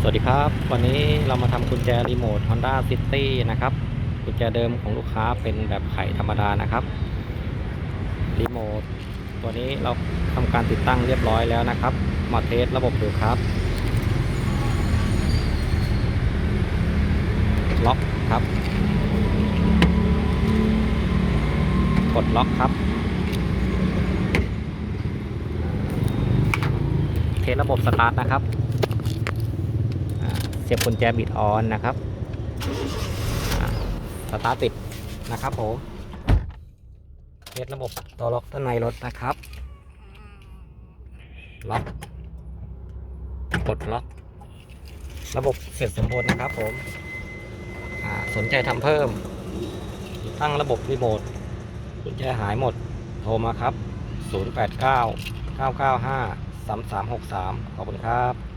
สวัสดีครับ วันนี้เรามาทำกุญแจรีโมท Honda City นะครับ กุญแจเดิมของลูกค้าเป็นแบบไขธรรมดานะครับ รีโมท ตัวนี้เราทำการติดตั้งเรียบร้อยแล้วนะครับ มาเทสระบบดูครับ ล็อกครับ กดล็อกครับ เทสระบบสตาร์ทนะครับ สียบกุญแจบิดออนนะครับสตาร์ติดนะครับผมเทสระบบตัวล็อกด้านในรถนะครับ ล็อกกดล็อก ระบบเสร็จสมบูรณ์นะครับผมสนใจทำเพิ่ม ตั้งระบบรีโมทกุญแจหายหมด โทรมาครับ 089 995 3363 ขอบคุณครับ